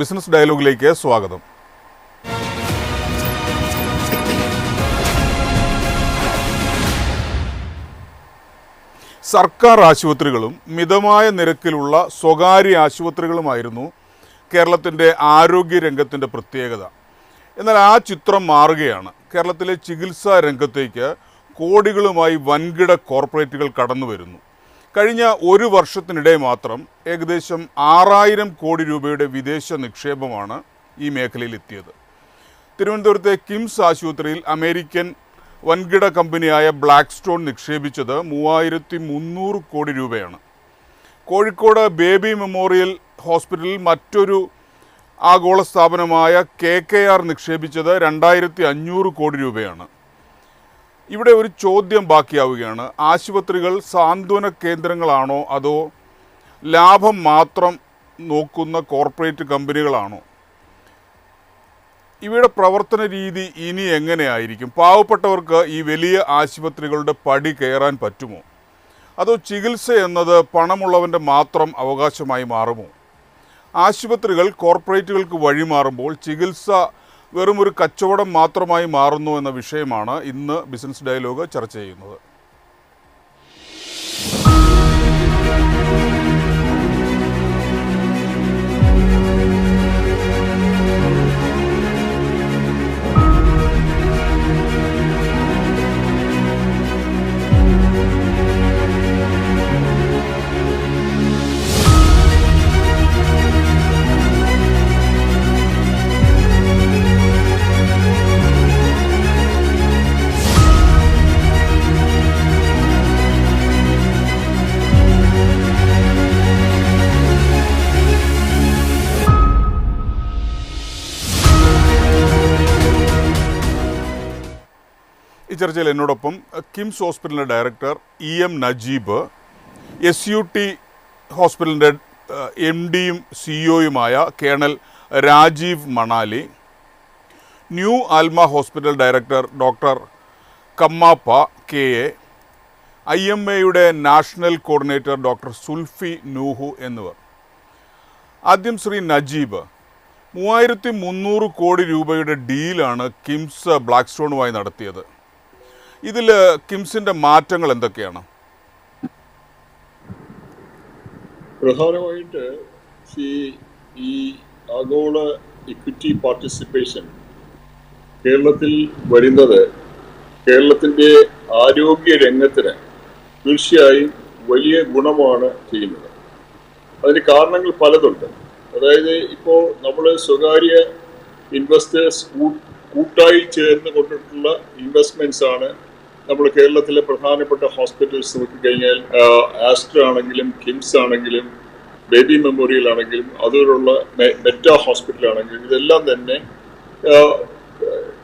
Business ഡയലോഗിലേക്ക് സ്വാഗതം. സർക്കാർ ആശുപത്രികളും മിതമായ നിരക്കിലുള്ള സ്വകാര്യ ആശുപത്രികളുമായിരുന്നു കേരളത്തിന്റെ ആരോഗ്യ രംഗത്തിന്റെ പ്രത്യേകത. എന്നാൽ ആ ചിത്രം മാറുകയാണ്. കേരളത്തിലെ ചികിത്സാ രംഗത്തേക്ക് കോടികളുമായി വൻകിട കോർപ്പറേറ്റുകൾ കടന്നു വരുന്നു കഴിഞ്ഞ ഒരു വർഷത്തിനിടെ മാത്രം ഏകദേശം ആറായിരം കോടി രൂപയുടെ വിദേശ നിക്ഷേപമാണ് ഈ മേഖലയിൽ എത്തിയത്. തിരുവനന്തപുരത്തെ കിംസ് ആശുപത്രിയിൽ അമേരിക്കൻ വൻകിട കമ്പനിയായ ബ്ലാക്ക് സ്റ്റോൺ നിക്ഷേപിച്ചത് മൂവായിരത്തി മുന്നൂറ് കോടി രൂപയാണ്. കോഴിക്കോട് ബേബി മെമ്മോറിയൽ ഹോസ്പിറ്റലിൽ മറ്റൊരു ആഗോള സ്ഥാപനമായ കെ കെ ആർ നിക്ഷേപിച്ചത് രണ്ടായിരത്തി അഞ്ഞൂറ് കോടി രൂപയാണ്. ഇവിടെ ഒരു ചോദ്യം ബാക്കിയാവുകയാണ്. ആശുപത്രികൾ സാന്ത്വന കേന്ദ്രങ്ങളാണോ അതോ ലാഭം മാത്രം നോക്കുന്ന കോർപ്പറേറ്റ് കമ്പനികളാണോ? ഇവയുടെ പ്രവർത്തന രീതി ഇനി എങ്ങനെയായിരിക്കും? പാവപ്പെട്ടവർക്ക് ഈ വലിയ ആശുപത്രികളുടെ പടി കയറാൻ പറ്റുമോ? അതോ ചികിത്സ എന്നത് പണമുള്ളവന്റെ മാത്രം അവകാശമായി മാറുമോ? ആശുപത്രികൾ കോർപ്പറേറ്റുകൾക്ക് വഴിമാറുമ്പോൾ ചികിത്സ വെറും ഒരു കച്ചവടം മാത്രമായി മാറുന്നു എന്ന വിഷയമാണ് ഇന്ന് ബിസിനസ് ഡയലോഗ് ചർച്ച ചെയ്യുന്നത്. ഈ ചർച്ചയിൽ എന്നോടൊപ്പം കിംസ് ഹോസ്പിറ്റലിന്റെ director E M Najeeb S U T ഹോസ്പിറ്റലിന്റെ എം ഡിയും സിഇഒയുമായ colonel Rajeev Manali new Alma hospital director doctor Kammappa K A I M എയുടെ national coordinator doctor Sulfi Noohu എന്നിവർ. ആദ്യം ശ്രീ നജീബ് മൂവായിരത്തി മുന്നൂറ് കോടി രൂപയുടെ ഡീലാണ് കിംസ് ബ്ലാക്ക് സ്റ്റോണുമായി നടത്തിയത്. ഇതിൽ കിംസിന്റെ മാറ്റങ്ങൾ എന്തൊക്കെയാണ്? പ്രധാനമായിട്ട് ഈ ആഗോള ഇക്വിറ്റി പാർട്ടിസിപ്പേഷൻ കേരളത്തിൽ വരുന്നത് കേരളത്തിന്റെ ആരോഗ്യ രംഗത്തിന് തീർച്ചയായും വലിയ ഗുണമാണ് ചെയ്യുന്നത്. അതിന് കാരണങ്ങൾ പലതുണ്ട്. അതായത് ഇപ്പോൾ നമ്മൾ സ്വകാര്യ ഇൻവെസ്റ്റേഴ്സ് കൂട്ടായി ചേർന്ന് കൊണ്ടിട്ടുള്ള ഇൻവെസ്റ്റ്മെന്റ്സ് ആണ് നമ്മൾ കേരളത്തിലെ പ്രധാനപ്പെട്ട ഹോസ്പിറ്റൽസ് നോക്കിക്കഴിഞ്ഞാൽ ആസ്ട്ര ആണെങ്കിലും കിംസ് ആണെങ്കിലും ബേബി മെമ്മോറിയൽ ആണെങ്കിലും അതുപോലുള്ള മെറ്റ ഹോസ്പിറ്റൽ ആണെങ്കിലും ഇതെല്ലാം തന്നെ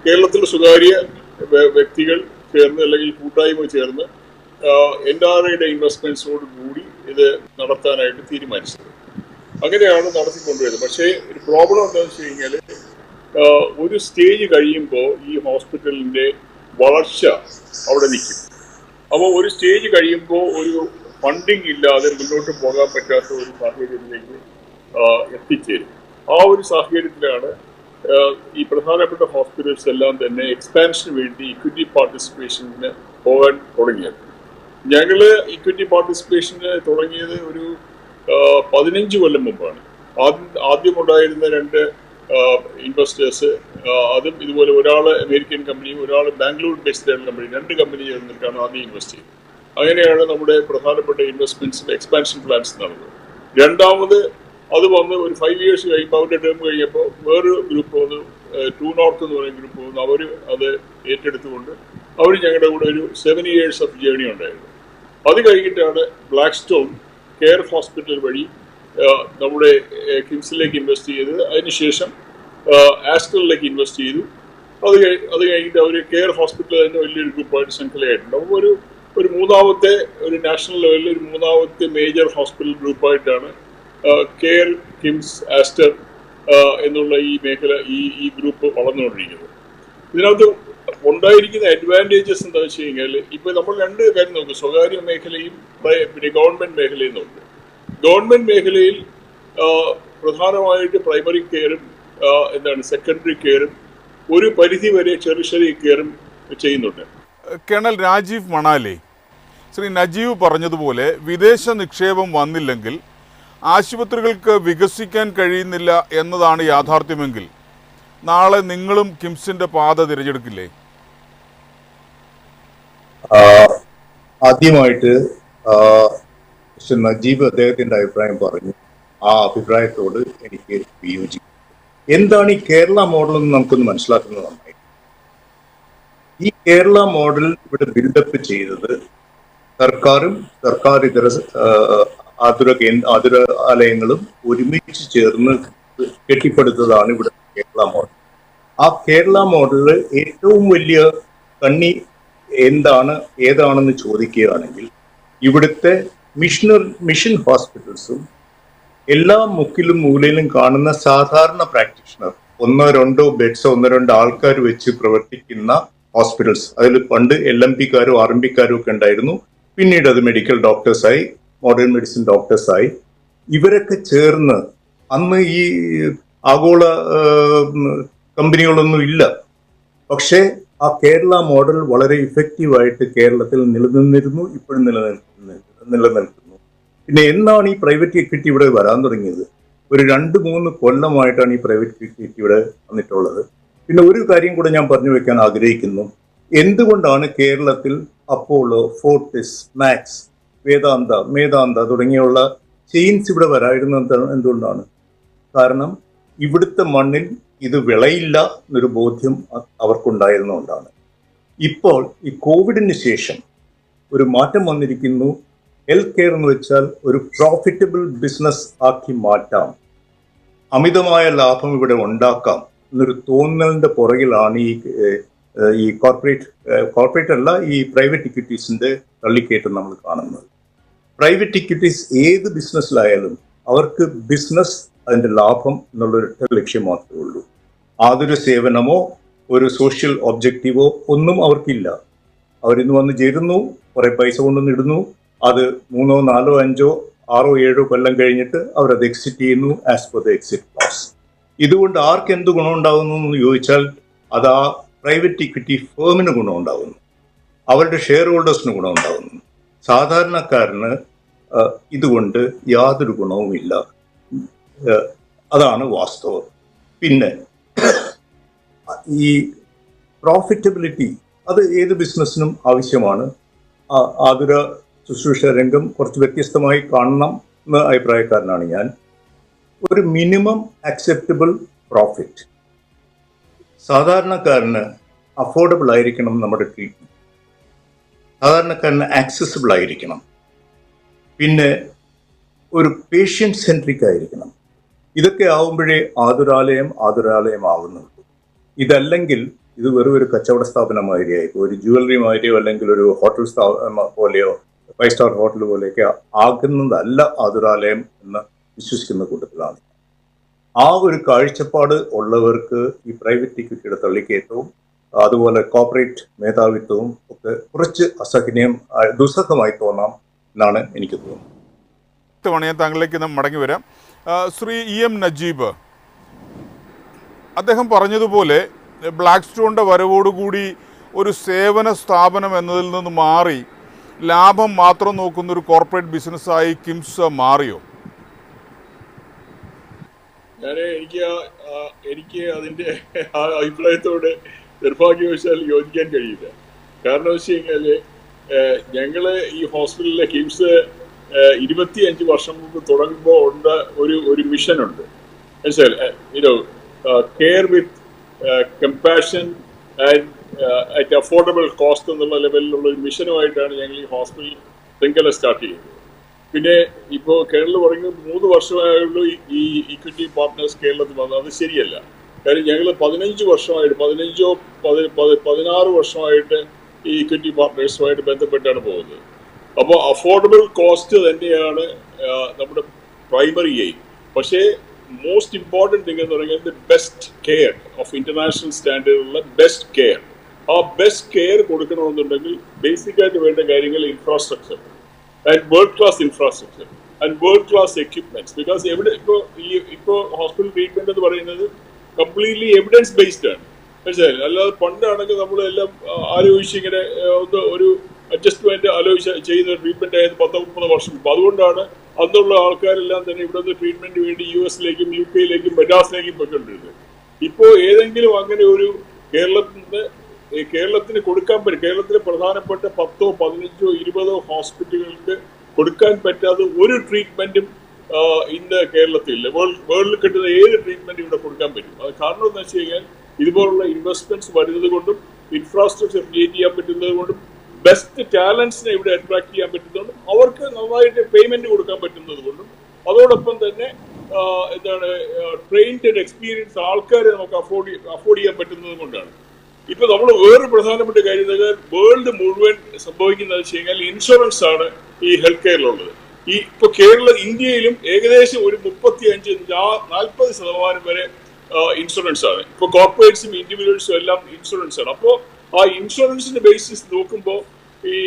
കേരളത്തിലെ സ്വകാര്യ വ്യക്തികൾ ചേർന്ന് അല്ലെങ്കിൽ കൂട്ടായ്മ ചേർന്ന് എൻ ആർ ഐയുടെ ഇൻവെസ്റ്റ്മെന്റ്സോട് കൂടി ഇത് നടത്താനായിട്ട് തീരുമാനിച്ചത്. അങ്ങനെയാണ് നടത്തിക്കൊണ്ടുവരുന്നത് പക്ഷേ ഒരു പ്രോബ്ലം എന്താണെന്ന് വെച്ച് കഴിഞ്ഞാൽ ഒരു സ്റ്റേജ് കഴിയുമ്പോൾ ഈ ഹോസ്പിറ്റലിന്റെ വളർച്ച അവിടെ നിൽക്കും. അപ്പോൾ ഒരു സ്റ്റേജ് കഴിയുമ്പോൾ ഒരു ഫണ്ടിങ് ഇല്ലാതെ മുന്നോട്ട് പോകാൻ പറ്റാത്ത ഒരു സാഹചര്യത്തിലേക്ക് എത്തിച്ചേരും. ആ ഒരു സാഹചര്യത്തിലാണ് ഈ പ്രധാനപ്പെട്ട ഹോസ്പിറ്റൽസ് എല്ലാം തന്നെ എക്സ്പാൻഷന് വേണ്ടി ഇക്വിറ്റി പാർട്ടിസിപ്പേഷന് പോകാൻ തുടങ്ങിയത്. ഞങ്ങൾ ഇക്വിറ്റി പാർട്ടിസിപ്പേഷന് തുടങ്ങിയത് ഒരു പതിനഞ്ച് കൊല്ലം മുമ്പാണ്. ആദ്യം ആദ്യമുണ്ടായിരുന്ന രണ്ട് ഇൻവെസ്റ്റേഴ്സ് അതും ഇതുപോലെ ഒരാൾ അമേരിക്കൻ കമ്പനിയും ഒരാൾ ബാംഗ്ലൂർ ബേസ്ഡ് കമ്പനി രണ്ട് കമ്പനി ചേർന്നിട്ടാണ് ആദ്യം ഇൻവെസ്റ്റ് ചെയ്തത് അങ്ങനെയാണ് നമ്മുടെ പ്രധാനപ്പെട്ട ഇൻവെസ്റ്റ്മെന്റ്സിന്റെ എക്സ്പാൻഷൻ പ്ലാൻസ് നടന്നത്. രണ്ടാമത് അത് വന്ന് ഒരു ഫൈവ് ഇയേഴ്സ് കഴിയുമ്പോൾ അവരുടെ ടേം കഴിഞ്ഞപ്പോൾ വേറൊരു ഗ്രൂപ്പ് വന്ന് ടു നോർത്ത് എന്ന് പറയുന്ന ഗ്രൂപ്പ് വന്ന് അവർ അത് ഏറ്റെടുത്തുകൊണ്ട് അവർ ഞങ്ങളുടെ കൂടെ ഒരു സെവൻ ഇയേഴ്സ് ഓഫ് ജേണി ഉണ്ടായിരുന്നു. അത് കഴിഞ്ഞിട്ടാണ് ബ്ലാക്ക് സ്റ്റോൺ കെയർ ഹോസ്പിറ്റൽ വഴി നമ്മുടെ കിംസിലേക്ക് ഇൻവെസ്റ്റ് ചെയ്ത് അതിനുശേഷം ആസ്റ്ററിലേക്ക് ഇൻവെസ്റ്റ് ചെയ്തു. അത് അത് കഴിഞ്ഞിട്ട് അവർ കെയർ ഹോസ്പിറ്റൽ തന്നെ വലിയൊരു ഗ്രൂപ്പായിട്ട് ശൃംഖലയായിട്ടുണ്ട്. അപ്പോൾ ഒരു ഒരു മൂന്നാമത്തെ ഒരു നാഷണൽ ലെവലിൽ ഒരു മൂന്നാമത്തെ മേജർ ഹോസ്പിറ്റൽ ഗ്രൂപ്പായിട്ടാണ് കെയർ കിംസ് ആസ്റ്റർ എന്നുള്ള ഈ മേഖല ഈ ഈ ഗ്രൂപ്പ് വളർന്നുകൊണ്ടിരിക്കുന്നത്. ഇതിനകത്ത് ഉണ്ടായിരിക്കുന്ന അഡ്വാന്റേജസ് എന്താ വെച്ച് കഴിഞ്ഞാൽ ഇപ്പോൾ നമ്മൾ രണ്ട് കാര്യം നോക്കും. സ്വകാര്യ മേഖലയും പിന്നെ ഗവൺമെന്റ് മേഖലയും നോക്കും. ഗവൺമെന്റ് മേഖലയിൽ പ്രധാനമായിട്ട് പ്രൈമറി കെയറും എന്താണ് സെക്കൻഡറി കെയറും ഒരു പരിധി വരെ ചെറിയ ചെറിയ കെയറും ചെയ്യുന്നുണ്ട്. കേണൽ രാജീവ് മണാലി ശ്രീ നജീവ് പറഞ്ഞതുപോലെ വിദേശ നിക്ഷേപം വന്നില്ലെങ്കിൽ ആശുപത്രികൾക്ക് വികസിക്കാൻ കഴിയുന്നില്ല എന്നതാണ് യാഥാർത്ഥ്യമെങ്കിൽ നാളെ നിങ്ങളും കിംസിന്റെ പാത തിരഞ്ഞെടുക്കില്ലേ? ആ, ആദ്യമായിട്ട് മിസ്റ്റർ നജീബ് അദ്ദേഹത്തിന്റെ അഭിപ്രായം പറഞ്ഞു ആ അഭിപ്രായത്തോട് എനിക്ക് വിയോജിക്കും എന്താണ് ഈ കേരള മോഡൽ എന്ന് നമുക്കൊന്ന് മനസ്സിലാക്കുന്നത് നന്നായി. ഈ കേരള മോഡൽ ഇവിടെ ബിൽഡപ്പ് ചെയ്തത് സർക്കാരും സർക്കാർ ഇതര ആതുര കേന്ദ്ര ആതുരാലയങ്ങളും ഒരുമിച്ച് ചേർന്ന് കെട്ടിപ്പടുത്തതാണ് ഇവിടെ കേരള മോഡൽ. ആ കേരള മോഡലിൽ ഏറ്റവും വലിയ കണ്ണി എന്താണ് ഏതാണെന്ന് ചോദിക്കുകയാണെങ്കിൽ ഇവിടുത്തെ മിഷണർ മിഷൻ ഹോസ്പിറ്റൽസും എല്ലാ മുക്കിലും മൂലയിലും കാണുന്ന സാധാരണ പ്രാക്ടീഷണർ ഒന്നോ രണ്ടോ ബെഡ്സോ ഒന്നോ രണ്ടോ ആൾക്കാർ വെച്ച് പ്രവർത്തിക്കുന്ന ഹോസ്പിറ്റൽസ്. അതിൽ പണ്ട് എൽ എം പിക്കാരും ആർ എം പിക്കാരും ഒക്കെ ഉണ്ടായിരുന്നു. പിന്നീട് അത് മെഡിക്കൽ ഡോക്ടേഴ്സായി മോഡേൺ മെഡിസിൻ ഡോക്ടേഴ്സായി ഇവരൊക്കെ ചേർന്ന് അന്ന് ഈ ആഗോള കമ്പനികളൊന്നും ഇല്ല. പക്ഷേ ആ കേരള മോഡൽ വളരെ ഇഫക്റ്റീവായിട്ട് കേരളത്തിൽ നിലനിന്നിരുന്നു ഇപ്പോഴും നിലനിൽക്കുന്നു നിലനിൽക്കുന്നു. പിന്നെ എന്നാണ് ഈ പ്രൈവറ്റ് ഇക്വിറ്റി ഇവിടെ വരാൻ തുടങ്ങിയത്? ഒരു രണ്ട് മൂന്ന് കൊല്ലമായിട്ടാണ് ഈ പ്രൈവറ്റ് ഇക്വിറ്റി ഇവിടെ വന്നിട്ടുള്ളത്. പിന്നെ ഒരു കാര്യം കൂടെ ഞാൻ പറഞ്ഞു വെക്കാൻ ആഗ്രഹിക്കുന്നു. എന്തുകൊണ്ടാണ് കേരളത്തിൽ Apollo Fortis max Vedanta Medanta തുടങ്ങിയുള്ള ചെയിൻസ് ഇവിടെ വരായിരുന്നത് എന്തുകൊണ്ടാണ്? കാരണം ഇവിടുത്തെ മണ്ണിൽ ഇത് വിളയില്ല എന്നൊരു ബോധ്യം അവർക്കുണ്ടായിരുന്നുകൊണ്ടാണ് ഇപ്പോൾ ഈ കോവിഡിന് ശേഷം ഒരു മാറ്റം വന്നിരിക്കുന്നു. ഹെൽത്ത് കെയർ എന്ന് വെച്ചാൽ ഒരു പ്രോഫിറ്റബിൾ ബിസിനസ് ആക്കി മാറ്റാം. അമിതമായ ലാഭം ഇവിടെ ഉണ്ടാക്കാം എന്നൊരു തോന്നലിന്റെ പുറകിലാണ് ഈ ഈ കോർപ്പറേറ്റ് കോർപ്പറേറ്റ് അല്ല ഈ പ്രൈവറ്റ് ഇക്വിറ്റീസിന്റെ തള്ളിക്കയറ്റം നമ്മൾ കാണുന്നത്. പ്രൈവറ്റ് ഇക്വിറ്റീസ് ഏത് ബിസിനസ്സിലായാലും അവർക്ക് ബിസിനസ് അതിന്റെ ലാഭം എന്നുള്ളൊരു ലക്ഷ്യം മാത്രമേ ഉള്ളൂ. ആതൊരു സേവനമോ ഒരു സോഷ്യൽ ഒബ്ജക്റ്റീവോ ഒന്നും അവർക്കില്ല. അവരിന്ന് വന്ന് ചേരുന്നു കുറെ പൈസ കൊണ്ടുവന്ന് ഇടുന്നു അത് മൂന്നോ നാലോ അഞ്ചോ ആറോ ഏഴോ കൊല്ലം കഴിഞ്ഞിട്ട് അവരത് എക്സിറ്റ് ചെയ്യുന്നു as per the exit clause ഇതുകൊണ്ട് ആർക്ക് എന്ത് ഗുണമുണ്ടാകുന്നു എന്ന് ചോദിച്ചാൽ അത് ആ പ്രൈവറ്റ് ഇക്വിറ്റി ഫേമിന് ഗുണമുണ്ടാകുന്നു അവരുടെ ഷെയർ ഹോൾഡേഴ്സിന് ഗുണമുണ്ടാകുന്നു സാധാരണക്കാരന് ഇതുകൊണ്ട് യാതൊരു ഗുണവുമില്ല അതാണ് വാസ്തവം. പിന്നെ ഈ പ്രോഫിറ്റബിലിറ്റി അത് ഏത് ബിസിനസ്സിനും ആവശ്യമാണ്. ആതുര ശുശ്രൂഷ രംഗം കുറച്ച് വ്യത്യസ്തമായി കാണണം എന്ന അഭിപ്രായക്കാരനാണ് ഞാൻ. ഒരു മിനിമം അക്സെപ്റ്റബിൾ പ്രോഫിറ്റ് സാധാരണക്കാരന് അഫോർഡബിൾ ആയിരിക്കണം നമ്മുടെ ട്രീറ്റ്മെന്റ് സാധാരണക്കാരന് ആക്സസിബിൾ ആയിരിക്കണം. പിന്നെ ഒരു പേഷ്യന്റ് സെൻട്രിക് ആയിരിക്കണം. ഇതൊക്കെ ആവുമ്പോഴേ ആതുരാലയം ആതുരാലയം ആവുന്നുള്ളൂ. ഇതല്ലെങ്കിൽ ഇത് വെറും ഒരു കച്ചവട സ്ഥാപനമായിരിക്കും ഒരു ജുവലറി മാതിരിയോ അല്ലെങ്കിൽ ഒരു ഹോട്ടൽ സ്ഥാപനം പോലെയോ ഫൈവ് സ്റ്റാർ ഹോട്ടൽ പോലെയൊക്കെ ആകുന്നതല്ല ആതുരാലയം എന്ന് വിശ്വസിക്കുന്ന കൂട്ടത്തിലാണ്. ആ ഒരു കാഴ്ചപ്പാട് ഉള്ളവർക്ക് ഈ പ്രൈവറ്റ് ഇക്വിറ്റിയുടെ തള്ളിക്കയറ്റവും അതുപോലെ കോർപ്പറേറ്റ് മേധാവിത്വവും ഒക്കെ കുറച്ച് അസഹനീയം ദുസ്സഹമായി തോന്നാം എന്നാണ് എനിക്ക് തോന്നുന്നത്. ഞാൻ താങ്കളിലേക്ക് നാം മടങ്ങി വരാം. ശ്രീ ഇ എം നജീബ് അദ്ദേഹം പറഞ്ഞതുപോലെ ബ്ലാക്ക് സ്റ്റോണിന്റെ വരവോടുകൂടി ഒരു സേവന സ്ഥാപനം എന്നതിൽ നിന്ന് മാറി ലാഭം മാത്രം നോക്കുന്ന ഒരു കോർപ്പറേറ്റ് ബിസിനസ്സായി കിംസ് മാറിയോ? ഞാൻ എനിക്ക് എനിക്ക് അതിന്റെ അഭിപ്രായത്തോട് നിർഭാഗ്യവശാൽ യോജിക്കാൻ കഴിയില്ല. കാരണം വെച്ച് കഴിഞ്ഞാൽ ഞങ്ങൾ ഈ ഹോസ്പിറ്റലിലെ കിംസ് ഇരുപത്തി അഞ്ച് വർഷം മുമ്പ് തുടങ്ങുമ്പോൾ ഉണ്ട് ഒരു ഒരു മിഷൻ ഉണ്ട്. Care with compassion and at affordable cost എന്നുള്ള ലെവലിലുള്ള ഒരു മിഷനുമായിട്ടാണ് ഞങ്ങൾ ഈ ഹോസ്പിറ്റൽ ശൃംഖല സ്റ്റാർട്ട് ചെയ്യുന്നത്. പിന്നെ ഇപ്പോൾ കേരളം പറയുന്നത് മൂന്ന് വർഷമായുള്ളൂ ഈ- ഇക്വിറ്റി പാർട്ട്നേഴ്സ് കേരളത്തിൽ വന്നത്. അത് ശരിയല്ല. കാര്യം ഞങ്ങൾ പതിനഞ്ച് വർഷമായിട്ട് പതിനഞ്ചോ പതി- പതി- പതിനാറ് വർഷമായിട്ട് ഈ ഇക്വിറ്റി പാർട്ട്നേഴ്സുമായിട്ട് ബന്ധപ്പെട്ടാണ് പോകുന്നത്. അപ്പോൾ അഫോർഡബിൾ കോസ്റ്റ് തന്നെയാണ് നമ്മുടെ പ്രൈമറി എയിം പക്ഷേ മോസ്റ്റ് ഇമ്പോർട്ടന്റ് തിങ് എന്ന് പറയുന്നത് ബെസ്റ്റ് കെയർ ഓഫ് ഇന്റർനാഷണൽ സ്റ്റാൻഡേർഡിലുള്ള ബെസ്റ്റ് കെയർ ആ ബെസ്റ്റ് കെയർ കൊടുക്കണമെന്നുണ്ടെങ്കിൽ ബേസിക് ആയിട്ട് വേണ്ട കാര്യങ്ങൾ infrastructure and world class infrastructure and world class equipments because എവിടെ ഇപ്പോൾ ഈ ഇപ്പോൾ ഹോസ്പിറ്റൽ ട്രീറ്റ്മെന്റ് എന്ന് പറയുന്നത് കംപ്ലീറ്റ്ലി എവിഡൻസ് ബേസ്ഡ് ആണ്. മനസ്സിലായി അല്ലാതെ പണ്ടാണെങ്കിൽ നമ്മളെല്ലാം ആലോചിച്ച് ഇങ്ങനെ ഒന്ന് ഒരു അഡ്ജസ്റ്റ്മെന്റ് ആലോചിച്ച് ചെയ്യുന്ന ട്രീറ്റ്മെന്റ് ആയത് പത്ത് മുപ്പത് വർഷം മുമ്പ്. അതുകൊണ്ടാണ് അന്നുള്ള ആൾക്കാരെല്ലാം തന്നെ ഇവിടെ നിന്ന് ട്രീറ്റ്മെന്റ് വേണ്ടി യു എസിലേക്കും യു കെയിലേക്കും മദ്രാസിലേക്കും പോയിക്കൊണ്ടിരുന്നത്. ഇപ്പോൾ ഏതെങ്കിലും അങ്ങനെ ഒരു കേരളത്തിൽ നിന്ന് ഈ കേരളത്തിന് കൊടുക്കാൻ പറ്റും. കേരളത്തിലെ പ്രധാനപ്പെട്ട പത്തോ പതിനഞ്ചോ ഇരുപതോ ഹോസ്പിറ്റലുകൾക്ക് കൊടുക്കാൻ പറ്റാത്ത ഒരു ട്രീറ്റ്മെന്റും ഇന്ന് കേരളത്തിൽ വേൾഡ് വേൾഡിൽ കിട്ടുന്ന ഏത് ട്രീറ്റ്മെന്റ് ഇവിടെ കൊടുക്കാൻ പറ്റും. അത് കാരണം എന്ന് വെച്ച് കഴിഞ്ഞാൽ ഇതുപോലുള്ള ഇൻവെസ്റ്റ്മെന്റ്സ് വരുന്നത് കൊണ്ടും ഇൻഫ്രാസ്ട്രക്ചർ ക്രിയേറ്റ് ചെയ്യാൻ പറ്റുന്നത് കൊണ്ടും ബെസ്റ്റ് ടാലൻസിനെ ഇവിടെ അട്രാക്ട് ചെയ്യാൻ പറ്റുന്നതുകൊണ്ടും അവർക്ക് നന്നായിട്ട് പേയ്മെന്റ് കൊടുക്കാൻ പറ്റുന്നത് കൊണ്ടും അതോടൊപ്പം തന്നെ എന്താണ് ട്രെയിൻഡ് എക്സ്പീരിയൻസ് ആൾക്കാരെ നമുക്ക് അഫോർഡ് അഫോർഡ് ചെയ്യാൻ പറ്റുന്നത് കൊണ്ടാണ്. ഇപ്പൊ നമ്മൾ വേറൊരു പ്രധാനപ്പെട്ട കാര്യം വേൾഡ് മുഴുവൻ സംഭവിക്കുന്നത് വെച്ച് കഴിഞ്ഞാൽ ഇൻഷുറൻസ് ആണ് ഈ ഹെൽത്ത് കെയറിലുള്ളത് ഈ ഇപ്പൊ കേരള ഇന്ത്യയിലും ഏകദേശം ഒരു മുപ്പത്തി അഞ്ച് നാൽപ്പത് ശതമാനം വരെ ഇൻഷുറൻസ് ആണ്. ഇപ്പൊ കോർപ്പറേറ്റ്സും ഇൻഡിവിജ്വൽസും എല്ലാം ഇൻഷുറൻസ് ആണ്. അപ്പോൾ ആ ഇൻഷുറൻസിന്റെ ബേസിസ് നോക്കുമ്പോൾ ഈ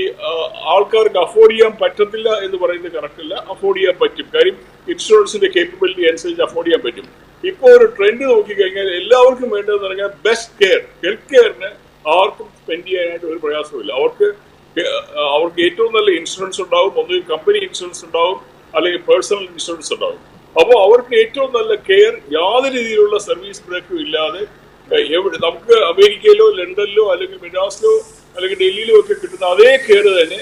ആൾക്കാർക്ക് അഫോർഡ് ചെയ്യാൻ പറ്റത്തില്ല എന്ന് പറയുന്നത് കറക്റ്റല്ല അഫോർഡ് ചെയ്യാൻ പറ്റും. കാര്യം ഇൻഷുറൻസിന്റെ കേപ്പബിലിറ്റി അനുസരിച്ച് അഫോർഡ് ചെയ്യാൻ പറ്റും. ഇപ്പൊ ഒരു ട്രെൻഡ് നോക്കിക്കഴിഞ്ഞാൽ എല്ലാവർക്കും വേണ്ടതെന്ന് പറഞ്ഞാൽ ബെസ്റ്റ് കെയർ ഹെൽത്ത് കെയറിന് ആർക്കും സ്പെൻഡ് ചെയ്യാനായിട്ട് ഒരു പ്രയാസമില്ല അവർക്ക് അവർക്ക് ഏറ്റവും നല്ല ഇൻഷുറൻസ് ഉണ്ടാവും. ഒന്നുകിൽ കമ്പനി ഇൻഷുറൻസ് ഉണ്ടാവും അല്ലെങ്കിൽ പേഴ്സണൽ ഇൻഷുറൻസ് ഉണ്ടാവും. അപ്പോൾ അവർക്ക് ഏറ്റവും നല്ല കെയർ യാതൊരു രീതിയിലുള്ള സർവീസ് ബ്രേക്കും ഇല്ലാതെ എവിടെ നമുക്ക് അമേരിക്കയിലോ ലണ്ടനിലോ അല്ലെങ്കിൽ മെഡാസിലോ അല്ലെങ്കിൽ ഡൽഹിയിലോ ഒക്കെ കിട്ടുന്ന അതേ കെയർ തന്നെ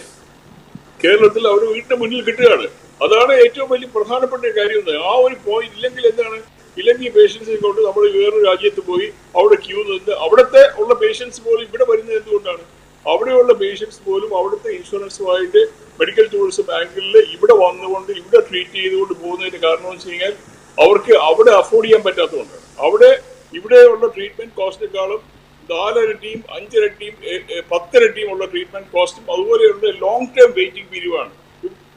കേരളത്തിൽ അവർ വീടിന്റെ മുന്നിൽ കിട്ടുകയാണ്. അതാണ് ഏറ്റവും വലിയ പ്രധാനപ്പെട്ട കാര്യം ആ ഒരു പോയിന്റ് ഇല്ലെങ്കിൽ എന്താണ്? ഇല്ലെങ്കിൽ പേഷ്യൻസിനെ കൊണ്ട് നമ്മൾ വേറൊരു രാജ്യത്ത് പോയി അവിടെ ക്യൂ നിന്ന് അവിടുത്തെ ഉള്ള പേഷ്യൻസ് പോലും ഇവിടെ വരുന്നത് എന്തുകൊണ്ടാണ്? അവിടെയുള്ള പേഷ്യൻസ് പോലും അവിടുത്തെ ഇൻഷുറൻസുമായിട്ട് മെഡിക്കൽ ടൂറിസം ആംഗിളിൽ ഇവിടെ വന്നുകൊണ്ട് ഇവിടെ ട്രീറ്റ് ചെയ്തുകൊണ്ട് പോകുന്നതിന്റെ കാരണം എന്ന് വെച്ച് കഴിഞ്ഞാൽ അവർക്ക് അവിടെ അഫോർഡ് ചെയ്യാൻ പറ്റാത്തതുകൊണ്ടാണ്. അവിടെ ഇവിടെയുള്ള ട്രീറ്റ്മെന്റ് കോസ്റ്റിനേക്കാളും നാലരട്ടിയും അഞ്ചിരട്ടിയും പത്തരട്ടിയും ഉള്ള ട്രീറ്റ്മെന്റ് കോസ്റ്റും അതുപോലെയുള്ള ലോങ് ടേം വെയിറ്റിംഗ് പീരീഡാണ്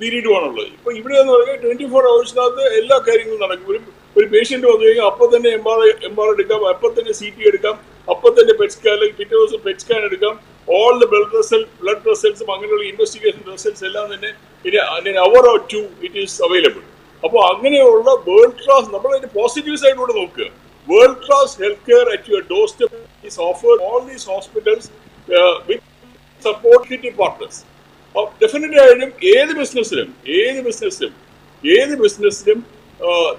പീരീഡുമാണുള്ളത് ഇപ്പൊ ഇവിടെ എന്ന് പറഞ്ഞാൽ ട്വന്റി ഫോർ അവേഴ്സിനകത്ത് എല്ലാ കാര്യങ്ങളും നടക്കും. ഒരു ഒരു പേഷ്യന്റ് വന്നു കഴിഞ്ഞാൽ അപ്പൊ തന്നെ എം ആർ എം ആർ എടുക്കാം അപ്പൊ തന്നെ സി ടി എടുക്കാം അപ്പൊ തന്നെ പെറ്റ് സ്കാൻ അല്ലെങ്കിൽ പിറ്റേ ദിവസം പെറ്റ് സ്കാൻ എടുക്കാം. All the blood result blood റിസൾട്ട്സും അങ്ങനെയുള്ള ഇൻവെസ്റ്റിഗേഷൻ റിസൾട്ട്സ് എല്ലാം തന്നെ in hour or two it is available അപ്പോൾ അങ്ങനെയുള്ള വേൾഡ് ക്ലാസ് നമ്മൾ അതിന്റെ പോസിറ്റീവ് സൈഡിലൂടെ നോക്കുക. World class health care at your door step is offer all these hospitals with support partners definite ആയിട്ടും ഏത് ബിസിനസ്സിലും ഏത് ബിസിനസ്സിലും ഏത് ബിസിനസ്സിലും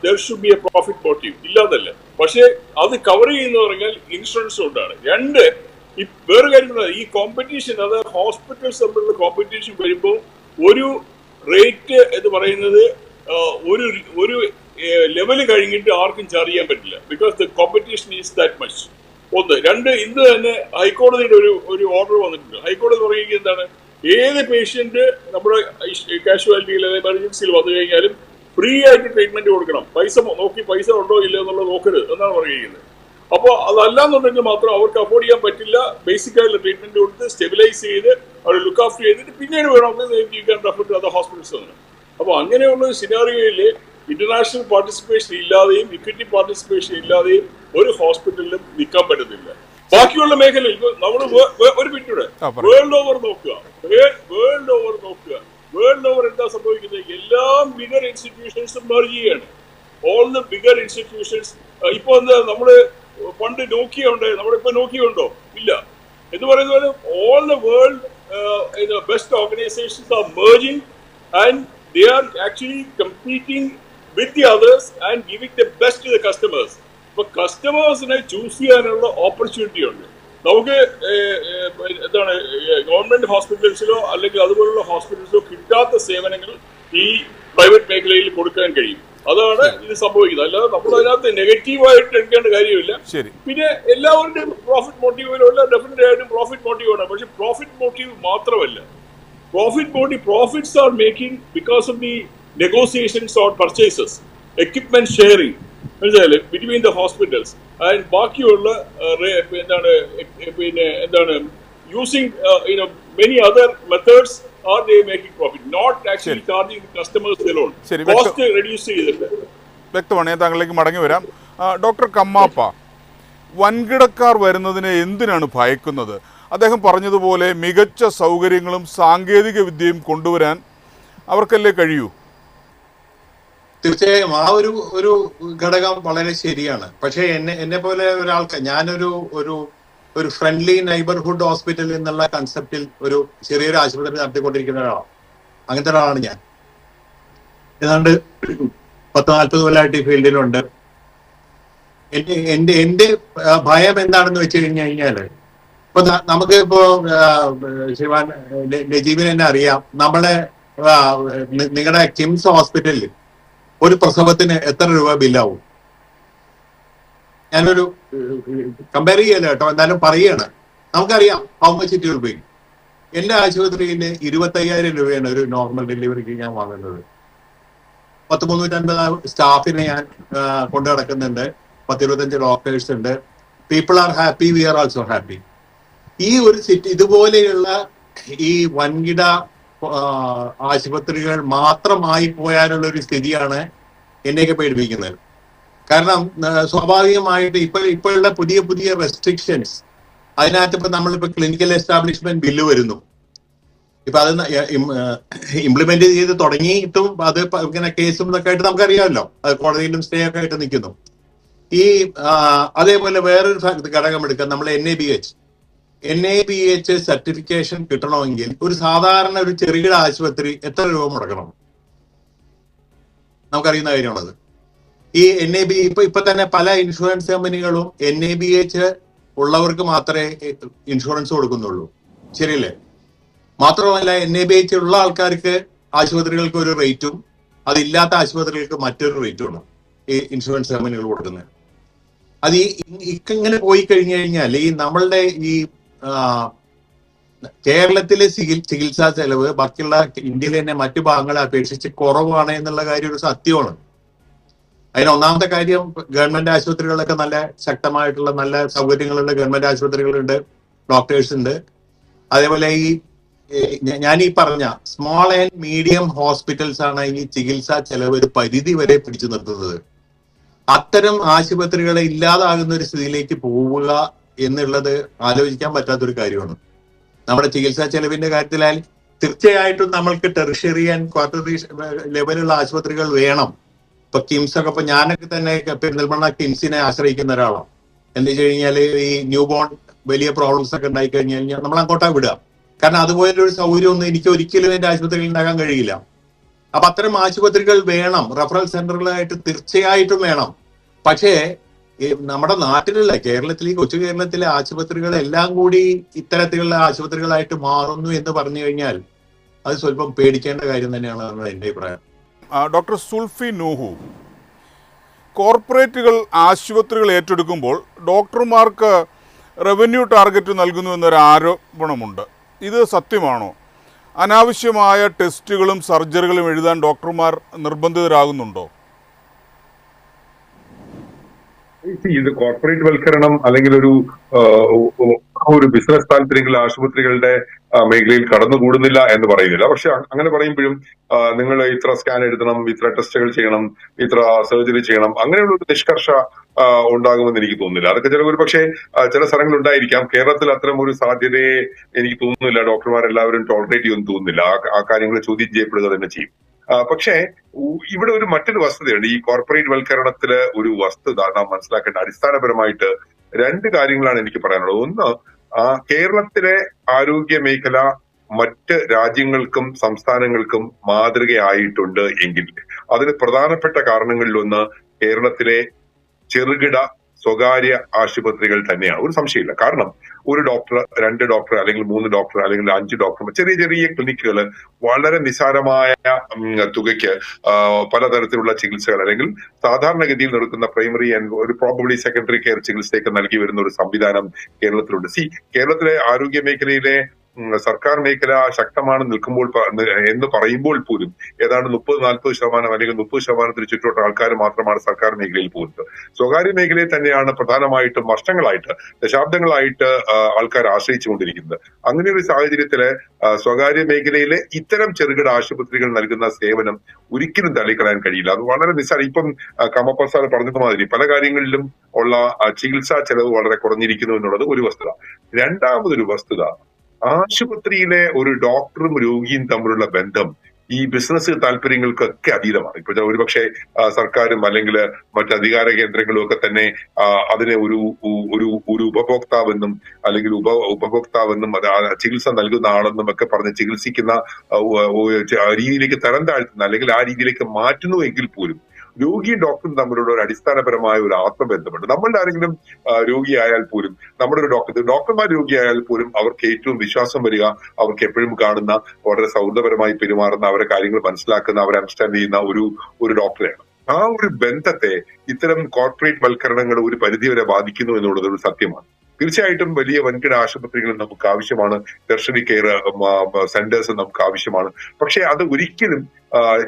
there should be a profit motive ഇല്ലാതല്ല. പക്ഷേ അത് കവർ ചെയ്യുന്ന പറഞ്ഞാൽ ഇൻഷുറൻസ് കൊണ്ടാണ്. രണ്ട് ഈ വേറെ കാര്യം ഈ കോമ്പറ്റീഷൻ അതായത് ഹോസ്പിറ്റൽസ് തമ്മിലുള്ള കോമ്പറ്റീഷൻ വരുമ്പോൾ ഒരു റേറ്റ് എന്ന് പറയുന്നത് ഒരു ഒരു ലെവൽ കഴിഞ്ഞിട്ട് ആർക്കും ചെയ്യാൻ പറ്റില്ല. Because the competition is that much ഒന്ന്. രണ്ട് ഇന്ന് തന്നെ ഹൈക്കോടതിയുടെ ഒരു ഒരു ഓർഡർ വന്നിട്ടുണ്ട്. ഹൈക്കോടതി പറയുക എന്താണ്? ഏത് പേഷ്യന്റ് നമ്മുടെ കാഷ്വാലിറ്റിയിൽ അല്ലെങ്കിൽ എമർജൻസിയിൽ വന്നു കഴിഞ്ഞാലും ഫ്രീ ആയിട്ട് ട്രീറ്റ്മെന്റ് കൊടുക്കണം. പൈസ നോക്കി പൈസ ഉണ്ടോ ഇല്ലയോ എന്നുള്ളത് നോക്കരുത് എന്നാണ് പറയുന്നത്. അപ്പോൾ അതല്ലാന്നുണ്ടെങ്കിൽ മാത്രം അവർക്ക് അഫോർഡ് ചെയ്യാൻ പറ്റില്ല. ബേസിക് ആയിട്ടുള്ള ട്രീറ്റ്മെന്റ് കൊടുത്ത് സ്റ്റെബിലൈസ് ചെയ്ത് അവർ ലുക്ക് ആഫ്റ്റർ ചെയ്തിട്ട് പിന്നീട് വേണം റെഫർ ടു അതർ ഹോസ്പിറ്റൽസ് എന്ന്. അപ്പോൾ അങ്ങനെയുള്ള സിനാറിയോയിൽ ഇന്റർനാഷണൽ പാർട്ടിസിപ്പേഷൻ ഇല്ലാതെയും ഇക്വിറ്റി പാർട്ടിസിപ്പേഷൻ ഇല്ലാതെയും ഒരു ഹോസ്പിറ്റലിലും നിൽക്കാൻ പറ്റത്തില്ല. ബാക്കിയുള്ള മേഖലയിൽ നമ്മൾ ഒരു മിനിറ്റ് വേൾഡ് ഓവർ നോക്കുക. വേൾഡ് ഓവർ നോക്കുക. വേൾഡ് ഓവർ എന്താ സംഭവിക്കുന്നത്? എല്ലാ ബിഗർ ഇൻസ്റ്റിറ്റ്യൂഷൻസും മെർജ് ചെയ്യാണ്. ഓൾ ദ ബിഗർ ഇൻസ്റ്റിറ്റ്യൂഷൻസ് ഇപ്പൊ എന്താ നമ്മൾ പണ്ട് നോക്കിയ ഉണ്ട് നമ്മളിപ്പോ നോക്കിയ ഉണ്ടോ? ഇല്ല. എന്ന് പറയുന്ന പോലെ all the world best organisations are merging and they are actually competing with the others and giving the best to the customers. ഇപ്പൊ കസ്റ്റമേഴ്സിനെ ചൂസ് ചെയ്യാനുള്ള ഓപ്പർച്യൂണിറ്റി ഉണ്ട്. നമുക്ക് എന്താണ് ഗവൺമെന്റ് ഹോസ്പിറ്റൽസിലോ അല്ലെങ്കിൽ അതുപോലുള്ള ഹോസ്പിറ്റൽസിലോ കിട്ടാത്ത സേവനങ്ങൾ ഈ പ്രൈവറ്റ് മേഖലയിൽ കൊടുക്കാൻ കഴിയും. അതാണ് ഇത് സംഭവിക്കുന്നത്. അല്ലാതെ നമ്മൾ അതിനകത്ത് നെഗറ്റീവായിട്ട് എടുക്കേണ്ട കാര്യമില്ല. പിന്നെ എല്ലാവരുടെയും പ്രോഫിറ്റ് മോട്ടീവിലുള്ള ഡെഫിനറ്റ് ആയിട്ടും പ്രോഫിറ്റ് മോട്ടീവ് ആണ്. പക്ഷെ പ്രോഫിറ്റ് മോട്ടീവ് മാത്രമല്ല. Profit motive profits are making because of the negotiations on purchases equipment sharing മനസ്സിലായില്ലേ? ബിറ്റ്വീൻ ദ ഹോസ്പിറ്റൽസ് അതായത് ബാക്കിയുള്ള എന്താണ് പിന്നെ എന്താണ് using you know many other methods are they making profit not actually charging customers loan. Cost reduce ചെയ്തിട്ട് വ്യക്തമാണ് ഞാൻ താങ്കളിലേക്ക് മടങ്ങി വരാം. ഡോക്ടർ കമ്മാപ്പ വൻകിടക്കാർ വരുന്നതിനെ എന്തിനാണ് ഭയക്കുന്നത്? അദ്ദേഹം പറഞ്ഞതുപോലെ മികച്ച സൗകര്യങ്ങളും സാങ്കേതിക വിദ്യയും കൊണ്ടുവരാൻ അവർക്കല്ലേ കഴിയൂ? തീർച്ചയായും ആ ഒരു ഒരു ഘടകം വളരെ ശരിയാണ്. പക്ഷേ എന്നെ എന്നെ പോലെ ഒരാൾക്ക് ഞാനൊരു ഒരു ഒരു ഫ്രണ്ട്ലി നൈബർഹുഡ് ഹോസ്പിറ്റൽ എന്നുള്ള കൺസെപ്റ്റിൽ ഒരു ചെറിയൊരു ആശുപത്രി നടത്തിക്കൊണ്ടിരിക്കുന്ന ഒരാളാണ്. അങ്ങനത്തെ ഒരാളാണ് ഞാൻ. ഏതാണ്ട് പത്ത് നാൽപ്പത് കൊല്ലമായിട്ട് ഈ ഫീൽഡിലുണ്ട്. എന്റെ എന്റെ എന്റെ ഭയം എന്താണെന്ന് വെച്ച് കഴിഞ്ഞു കഴിഞ്ഞാൽ ഇപ്പൊ നമുക്ക് ഇപ്പോ ശിവാൻ നജീബിന് തന്നെ അറിയാം നമ്മളെ നിങ്ങളുടെ കിംസ് ഹോസ്പിറ്റലിൽ ഒരു പ്രസവത്തിന് എത്ര രൂപ ബില്ലാവും? ഞാനൊരു കമ്പയർ ചെയ്യല്ല കേട്ടോ എന്തായാലും പറയാണ്. നമുക്കറിയാം how much it will be എന്റെ ആശുപത്രിയിൽ ഇരുപത്തയ്യായിരം രൂപയാണ് ഒരു നോർമൽ ഡെലിവറിക്ക് ഞാൻ വാങ്ങുന്നത്. പത്ത് മുന്നൂറ്റൻപത് സ്റ്റാഫിനെ ഞാൻ കൊണ്ടു നടക്കുന്നുണ്ട്. പത്തിരുപത്തഞ്ച് ഡോക്ടേഴ്സ് ഉണ്ട്. People are happy we are also happy ഈ ഒരു സിറ്റി ഇതുപോലെയുള്ള ഈ വൻകിട ആശുപത്രികൾ മാത്രമായി പോയാലുള്ള ഒരു സ്ഥിതിയാണ് എന്നെയൊക്കെ പേടിപ്പിക്കുന്നത്. കാരണം സ്വാഭാവികമായിട്ട് ഇപ്പൊ ഇപ്പോഴുള്ള പുതിയ പുതിയ റെസ്ട്രിക്ഷൻസ് അതിനകത്ത് ഇപ്പൊ നമ്മളിപ്പോ ക്ലിനിക്കൽ എസ്റ്റാബ്ലിഷ്മെന്റ് ബില്ല് വരുന്നു. ഇപ്പൊ അത് ഇംപ്ലിമെന്റ് ചെയ്ത് തുടങ്ങിയിട്ടും അത് ഇങ്ങനെ കേസും ഇതൊക്കെ ആയിട്ട് നമുക്കറിയാമല്ലോ. അത് കോടതിയിലും സ്റ്റേ ഒക്കെ ആയിട്ട് നിൽക്കുന്നു. ഈ അതേപോലെ വേറൊരു ഘടകം എടുക്കാം. നമ്മൾ N A B H N A P H certification കിട്ടണമെങ്കിൽ ഒരു സാധാരണ ഒരു ചെറുകിട ആശുപത്രി എത്ര രൂപ മുടക്കണം? നമുക്കറിയുന്ന കാര്യമാണത്. ഈ എൻ എ ബി ഇപ്പൊ ഇപ്പൊ തന്നെ പല ഇൻഷുറൻസ് കമ്പനികളും എൻ എ ബി എച്ച് ഉള്ളവർക്ക് മാത്രമേ ഇൻഷുറൻസ് കൊടുക്കുന്നുള്ളൂ. ശരിയല്ലേ? മാത്രമല്ല എൻ എ ബി എച്ച് ഉള്ള ആൾക്കാർക്ക് ആശുപത്രികൾക്ക് ഒരു റേറ്റും അതില്ലാത്ത ആശുപത്രികൾക്ക് മറ്റൊരു റേറ്റും ആണ് ഈ ഇൻഷുറൻസ് കമ്പനികൾ കൊടുക്കുന്നത്. അത് ഈ ഇങ്ങനെ പോയി കഴിഞ്ഞു കഴിഞ്ഞാൽ ഈ നമ്മളുടെ ഈ കേരളത്തിലെ ചികിത്സാ ചെലവ് ബാക്കിയുള്ള ഇന്ത്യയിലെ തന്നെ മറ്റു ഭാഗങ്ങളെ അപേക്ഷിച്ച് കുറവാണ് എന്നുള്ള കാര്യം ഒരു സത്യമാണ്. അതിന് ഒന്നാമത്തെ കാര്യം ഗവൺമെന്റ് ആശുപത്രികളിലൊക്കെ നല്ല ശക്തമായിട്ടുള്ള നല്ല സൗകര്യങ്ങളുള്ള ഗവൺമെന്റ് ആശുപത്രികളുണ്ട് ഡോക്ടേഴ്സ് ഉണ്ട്. അതേപോലെ ഈ ഞാൻ ഈ പറഞ്ഞ സ്മോൾ ആൻഡ് മീഡിയം ഹോസ്പിറ്റൽസ് ആണ് ഈ ചികിത്സാ ചെലവ് ഒരു പരിധി വരെ പിടിച്ചു നിർത്തുന്നത്. അത്തരം ആശുപത്രികളെ ഇല്ലാതാകുന്ന ഒരു സ്ഥിതിയിലേക്ക് പോവുക എന്നുള്ളത് ആലോചിക്കാൻ പറ്റാത്തൊരു കാര്യമാണ്. നമ്മുടെ ചികിത്സാ ചെലവിന്റെ കാര്യത്തിലാൽ തീർച്ചയായിട്ടും നമ്മൾക്ക് ടെറിഷറി ആൻഡ് ക്വാർട്ടറി ലെവലുള്ള ആശുപത്രികൾ വേണം. ഇപ്പൊ കിംസ് ഒക്കെ ഇപ്പൊ ഞാനൊക്കെ തന്നെ പെരിന്തൽമണ്ണ കിംസിനെ ആശ്രയിക്കുന്ന ഒരാളാണ്. എന്ത് വെച്ച് കഴിഞ്ഞാൽ ഈ ന്യൂ ബോൺ വലിയ പ്രോബ്ലംസ് ഒക്കെ ഉണ്ടായി കഴിഞ്ഞു കഴിഞ്ഞാൽ നമ്മൾ അങ്ങോട്ടാ വിടുക. കാരണം അതുപോലെ ഒരു സൗകര്യം ഒന്നും എനിക്ക് ഒരിക്കലും എന്റെ ആശുപത്രിയിൽ ഉണ്ടാക്കാൻ കഴിയില്ല. അപ്പൊ അത്തരം ആശുപത്രികൾ വേണം. റഫറൽ സെന്ററുകളായിട്ട് തീർച്ചയായിട്ടും വേണം. പക്ഷേ നമ്മുടെ നാട്ടിലല്ല കേരളത്തിലെ കൊച്ചു കേരളത്തിലെ ആശുപത്രികൾ എല്ലാം കൂടി ഇത്തരത്തിലുള്ള ആശുപത്രികളായിട്ട് മാറുന്നു എന്ന് പറഞ്ഞു കഴിഞ്ഞാൽ അത് സ്വല്പം പേടിക്കേണ്ട കാര്യം തന്നെയാണ് എന്റെ അഭിപ്രായം. ഡോക്ടർ സുൽഫി നൂഹു കോർപ്പറേറ്റുകൾ ആശുപത്രികൾ ഏറ്റെടുക്കുമ്പോൾ ഡോക്ടർമാർക്ക് റവന്യൂ ടാർഗറ്റ് നൽകുന്നു എന്നൊരു ആരോപണമുണ്ട്. ഇത് സത്യമാണോ? അനാവശ്യമായ ടെസ്റ്റുകളും സർജറികളും എഴുതാൻ ഡോക്ടർമാർ നിർബന്ധിതരാകുന്നുണ്ടോ? ഇത് കോർപ്പറേറ്റ് വൽക്കരണം അല്ലെങ്കിൽ ഒരു ഒരു ബിസിനസ് താല്പര്യങ്ങൾ ആശുപത്രികളുടെ മേഖലയിൽ കടന്നു കൂടുന്നില്ല എന്ന് പറയുന്നില്ല. പക്ഷെ അങ്ങനെ പറയുമ്പോഴും നിങ്ങൾ ഇത്ര സ്കാൻ എഴുതണം ഇത്ര ടെസ്റ്റുകൾ ചെയ്യണം ഇത്ര സർജറി ചെയ്യണം അങ്ങനെയുള്ള ഒരു നിഷ്കർഷ ഉണ്ടാകുമെന്ന് എനിക്ക് തോന്നുന്നില്ല. അതൊക്കെ ചില ഒരു പക്ഷേ ചില സ്ഥലങ്ങളിൽ ഉണ്ടായിരിക്കാം. കേരളത്തിൽ അത്തരം ഒരു സാധ്യതയെ എനിക്ക് തോന്നുന്നില്ല. ഡോക്ടർമാരെല്ലാവരും ടോളറേറ്റ് ചെയ്യുമെന്ന് തോന്നുന്നില്ല. ആ- കാര്യങ്ങൾ ചോദ്യം ചെയ്യപ്പെടുക തന്നെ ചെയ്യും. പക്ഷേ ഇവിടെ ഒരു മറ്റൊരു വസ്തുതയുണ്ട്. ഈ കോർപ്പറേറ്റ് വൽക്കരണത്തിൽ ഒരു വസ്തുത നാം മനസ്സിലാക്കേണ്ട അടിസ്ഥാനപരമായിട്ട് രണ്ട് കാര്യങ്ങളാണ് എനിക്ക് പറയാനുള്ളത്. ഒന്ന് കേരളത്തിലെ ആരോഗ്യ മേഖല മറ്റ് രാജ്യങ്ങൾക്കും സംസ്ഥാനങ്ങൾക്കും മാതൃകയായിട്ടുണ്ട് എങ്കിൽ അതിന് പ്രധാനപ്പെട്ട കാരണങ്ങളിലൊന്ന് കേരളത്തിലെ ചെറുകിട സ്വകാര്യ ആശുപത്രികൾ തന്നെയാണ്. ഒരു സംശയമില്ല കാരണം ഒരു ഡോക്ടർ രണ്ട് ഡോക്ടർ അല്ലെങ്കിൽ മൂന്ന് ഡോക്ടർ അല്ലെങ്കിൽ അഞ്ച് ഡോക്ടർ ചെറിയ ചെറിയ ക്ലിനിക്കുകൾ വളരെ നിസാരമായ തുകയ്ക്ക് പലതരത്തിലുള്ള ചികിത്സകൾ അല്ലെങ്കിൽ സാധാരണഗതിയിൽ നടക്കുന്ന പ്രൈമറി ആൻഡ് ഒരു പ്രോബബ്ലി സെക്കൻഡറി കെയർ ചികിത്സയൊക്കെ നൽകി വരുന്ന ഒരു സംവിധാനം കേരളത്തിലുണ്ട്. സി കേരളത്തിലെ ആരോഗ്യ മേഖലയിലെ സർക്കാർ മേഖല ശക്തമാണ് നിൽക്കുമ്പോൾ എന്ന് പറയുമ്പോൾ പോലും ഏതാണ്ട് മുപ്പത് നാൽപ്പത് ശതമാനം അല്ലെങ്കിൽ മുപ്പത് ശതമാനത്തിന് ചുറ്റോട്ട ആൾക്കാർ മാത്രമാണ് സർക്കാർ മേഖലയിൽ പോകുന്നത്. സ്വകാര്യ മേഖലയിൽ തന്നെയാണ് പ്രധാനമായിട്ടും വർഷങ്ങളായിട്ട് ദശാബ്ദങ്ങളായിട്ട് ആൾക്കാർ ആശ്രയിച്ചുകൊണ്ടിരിക്കുന്നത്. അങ്ങനെ ഒരു സാഹചര്യത്തിൽ സ്വകാര്യ മേഖലയിലെ ഇത്തരം ചെറുകിട ആശുപത്രികൾ നൽകുന്ന സേവനം ഒരിക്കലും തള്ളിക്കളയാൻ കഴിയില്ല. അത് വളരെ നിസ്സാരം. ഇപ്പം കമപ്രസാദ് പറഞ്ഞതുമാതിരി പല കാര്യങ്ങളിലും ഉള്ള ചികിത്സാ ചെലവ് വളരെ കുറഞ്ഞിരിക്കുന്നു എന്നുള്ളത് ഒരു വസ്തുത. രണ്ടാമതൊരു വസ്തുത ആശുപത്രിയിലെ ഒരു ഡോക്ടറും രോഗിയും തമ്മിലുള്ള ബന്ധം ഈ ബിസിനസ് താല്പര്യങ്ങൾക്കൊക്കെ അതീതമാണ്. ഇപ്പൊ ഒരുപക്ഷെ സർക്കാരും അല്ലെങ്കിൽ മറ്റ് അധികാര കേന്ദ്രങ്ങളും ഒക്കെ തന്നെ അതിനെ ഒരു ഒരു ഒരു ഉപഭോക്താവെന്നും അല്ലെങ്കിൽ ഉപ ഉപഭോക്താവെന്നും ചികിത്സ നൽകുന്ന ആളെന്നും ഒക്കെ പറഞ്ഞ് ചികിത്സിക്കുന്ന രീതിയിലേക്ക് തരം താഴ്ത്തുന്ന അല്ലെങ്കിൽ ആ രീതിയിലേക്ക് മാറ്റുന്നു എങ്കിൽ പോലും രോഗിയും ഡോക്ടറും തമ്മിലുള്ള ഒരു അടിസ്ഥാനപരമായ ഒരു ആത്മബന്ധമുണ്ട്. നമ്മളുടെ ആരെങ്കിലും രോഗിയായാൽ പോലും നമ്മുടെ ഒരു ഡോക്ടർ ഡോക്ടർമാർ രോഗിയായാൽ പോലും അവർക്ക് ഏറ്റവും വിശ്വാസം വരിക അവർക്ക് എപ്പോഴും കാണുന്ന വളരെ സൗഹൃദപരമായി പെരുമാറുന്ന അവരെ കാര്യങ്ങൾ മനസ്സിലാക്കുന്ന അവരെ അണ്ടർസ്റ്റാൻഡ് ചെയ്യുന്ന ഒരു ഒരു ഡോക്ടറെയാണ്. ആ ഒരു ബന്ധത്തെ ഇത്തരം കോർപ്പറേറ്റ് വൽക്കരണങ്ങൾ ഒരു പരിധിവരെ ബാധിക്കുന്നു എന്നുള്ളത് ഒരു സത്യമാണ്. തീർച്ചയായിട്ടും വലിയ വൻകിട ആശുപത്രികൾ നമുക്ക് ആവശ്യമാണ്. ടെർഷറി കെയർ സെന്റേഴ്സ് നമുക്ക് ആവശ്യമാണ്. പക്ഷെ അത് ഒരിക്കലും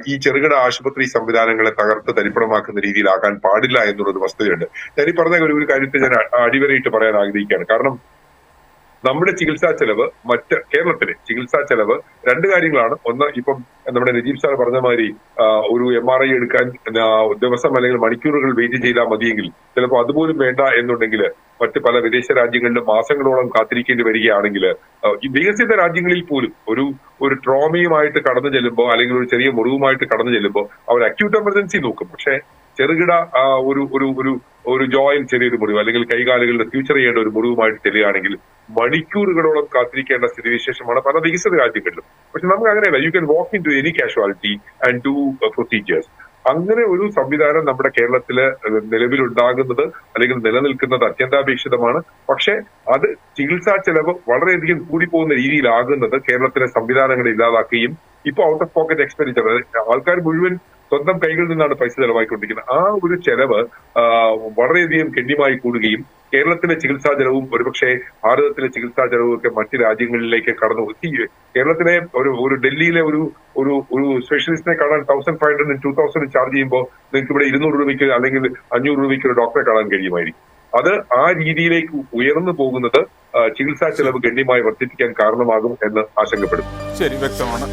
ഈ ചെറുകിട ആശുപത്രി സംവിധാനങ്ങളെ തകർത്ത് തരിപ്പണമാക്കുന്ന രീതിയിലാകാൻ പാടില്ല എന്നുള്ളത് വസ്തുതയുണ്ട്. ഞാൻ ഈ പറഞ്ഞ ഒരു കാര്യത്തെ ഞാൻ അടിവരയിട്ട് പറയാൻ ആഗ്രഹിക്കുകയാണ്. കാരണം നമ്മുടെ ചികിത്സാ ചെലവ് മറ്റ് കേരളത്തിലെ ചികിത്സാ ചെലവ് രണ്ട് കാര്യങ്ങളാണ്. ഒന്ന് ഇപ്പം നമ്മുടെ നജീബ് സാർ പറഞ്ഞ മാതിരി ഒരു എം ആർ ഐ എടുക്കാൻ ദിവസം അല്ലെങ്കിൽ മണിക്കൂറുകൾ വെയിറ്റ് ചെയ്താൽ മതിയെങ്കിൽ ചിലപ്പോൾ അതുപോലും വേണ്ട എന്നുണ്ടെങ്കിൽ മറ്റ് പല വിദേശ രാജ്യങ്ങളിലും മാസങ്ങളോളം കാത്തിരിക്കേണ്ടി വരികയാണെങ്കിൽ വികസിത രാജ്യങ്ങളിൽ പോലും ഒരു ഒരു ട്രോമയുമായിട്ട് കടന്നു ചെല്ലുമ്പോൾ അല്ലെങ്കിൽ ഒരു ചെറിയ മുറിവുമായിട്ട് കടന്നു ചെല്ലുമ്പോൾ അവർ അക്യൂട്ട് എമർജൻസി നോക്കും. പക്ഷേ ചെറുകിട ഒരു ഒരു ഒരു ഒരു ജോയിൻ ചെറിയൊരു മുറിവ് അല്ലെങ്കിൽ കൈകാലുകളുടെ ഫ്യൂച്ചർ ചെയ്യേണ്ട ഒരു മുറിവുമായിട്ട് ചെല്ലുകയാണെങ്കിൽ മണിക്കൂറുകളോളം കാത്തിരിക്കേണ്ട സ്ഥിതിവിശേഷമാണ് പല വികസിത രാജ്യങ്ങളിലും. പക്ഷെ നമുക്ക് അങ്ങനെയല്ല you can walk into any casualty and do procedures അങ്ങനെ ഒരു സംവിധാനം നമ്മുടെ കേരളത്തിൽ നിലവിലുണ്ടാകുന്നത് അല്ലെങ്കിൽ നിലനിൽക്കുന്നത് അത്യന്താപേക്ഷിതമാണ്. പക്ഷെ അത് ചികിത്സാ ചെലവ് വളരെയധികം കൂടിപ്പോകുന്ന രീതിയിലാകുന്നത് കേരളത്തിലെ സംവിധാനങ്ങൾ ഇല്ലാതാക്കുകയും ഇപ്പൊ ഔട്ട് ഓഫ് പോക്കറ്റ് എക്സ്പെൻഡിച്ചർ ആൾക്കാർ മുഴുവൻ സ്വന്തം കൈകളിൽ നിന്നാണ് പൈസ ചെലവായിക്കൊണ്ടിരിക്കുന്നത്. ആ ഒരു ചെലവ് വളരെയധികം ഗണ്യമായി കൂടുകയും കേരളത്തിലെ ചികിത്സാ ചെലവും ഒരുപക്ഷെ ഭാരതത്തിലെ ചികിത്സാ ചെലവും ഒക്കെ മറ്റ് രാജ്യങ്ങളിലേക്ക് കടന്നു ഈ കേരളത്തിലെ ഒരു ഒരു ഡൽഹിയിലെ ഒരു ഒരു ഒരു സ്പെഷ്യലിസ്റ്റിനെ കാണാൻ thousand five hundred two thousand charge ചെയ്യുമ്പോൾ നിങ്ങൾക്ക് ഇവിടെ ഇരുന്നൂറ് രൂപയ്ക്ക് അല്ലെങ്കിൽ അഞ്ഞൂറ് രൂപയ്ക്ക് ഒരു ഡോക്ടറെ കാണാൻ കഴിയുമായിരിക്കും. അത് ആ രീതിയിലേക്ക് ഉയർന്നു പോകുന്നത് ചികിത്സാ ചെലവ് ഗണ്യമായി വർദ്ധിപ്പിക്കാൻ കാരണമാകും എന്ന് ആശങ്കപ്പെടുന്നു. ശരി വ്യക്തമാണ്.